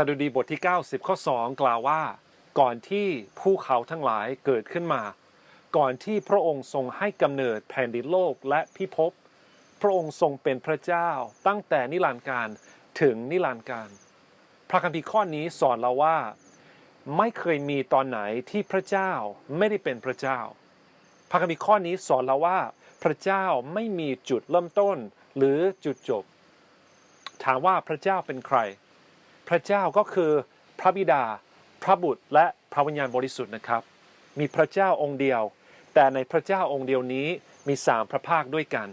สดุดีบทที่ 90 ข้อ 2 กล่าวว่า ก่อนที่ภูเขาทั้งหลายเกิดขึ้นมา ก่อนที่พระองค์ทรงให้กำเนิดแผ่นดินโลกและพิภพพระองค์ทรงเป็นพระเจ้าตั้งแต่นิรันดร์การถึงนิรันดร์การ พระคัมภีร์ข้อนี้สอนเราว่า ไม่เคยมีตอนไหนที่พระเจ้าไม่ได้เป็นพระเจ้า พระคัมภีร์ข้อนี้สอนเราว่า พระเจ้าไม่มีจุดเริ่มต้นหรือจุดจบ ถามว่าพระเจ้าเป็นใคร พระเจ้าก็คือพระบิดา พระบุตรและพระวิญญาณบริสุทธิ์นะครับ มีพระเจ้าองค์เดียว แต่ในพระเจ้าองค์เดียวนี้มีสามพระภาคด้วยกัน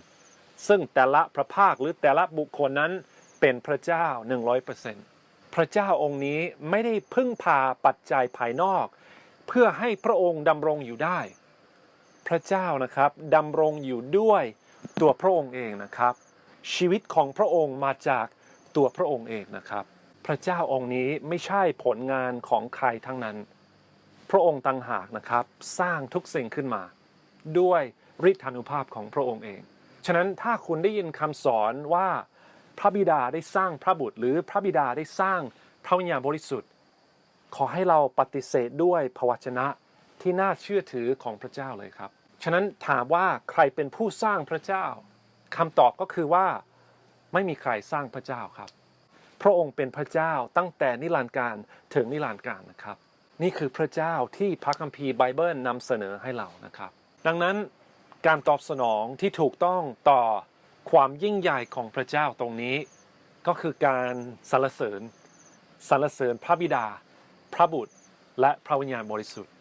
ซึ่งแต่ละพระภาคหรือแต่ละบุคคลนั้นเป็นพระเจ้า 100%พระเจ้าองค์นี้ไม่ได้พึ่งพาปัจจัยภายนอก เพื่อให้พระองค์ดำรงอยู่ได้ พระเจ้านะครับดำรงอยู่ด้วยตัวพระองค์เองนะครับ ชีวิตของพระองค์มาจากตัวพระองค์เองนะครับ พระเจ้าองค์นี้ไม่ใช่ผลงานของใครทั้งนั้น พระองค์ต่างหากนะครับ สร้างทุกสิ่งขึ้นมา ด้วยฤทธานุภาพของพระองค์เอง ฉะนั้นถ้าคุณได้ยินคำสอนว่าพระบิดาได้สร้างพระบุตร หรือพระบิดาได้สร้างพระวิญญาณบริสุทธิ์ ขอให้เราปฏิเสธด้วยพระวจนะที่น่าเชื่อถือของพระเจ้าเลยครับ ฉะนั้นถามว่าใครเป็นผู้สร้างพระเจ้าคำตอบก็คือว่าไม่มีใครสร้างพระเจ้าครับ ระองค์เป็นพระเจ้าตั้งแต่นิรันดร์การถึงนิรันดร์การนะครับ นี่คือพระเจ้าที่พระคัมภีร์ไบเบิลนำเสนอให้เรานะครับ ดังนั้นการตอบสนองที่ถูกต้องต่อความยิ่งใหญ่ของพระเจ้าตรงนี้ ก็คือการสรรเสริญสรรเสริญพระบิดา พระบุตรและพระวิญญาณบริสุทธิ์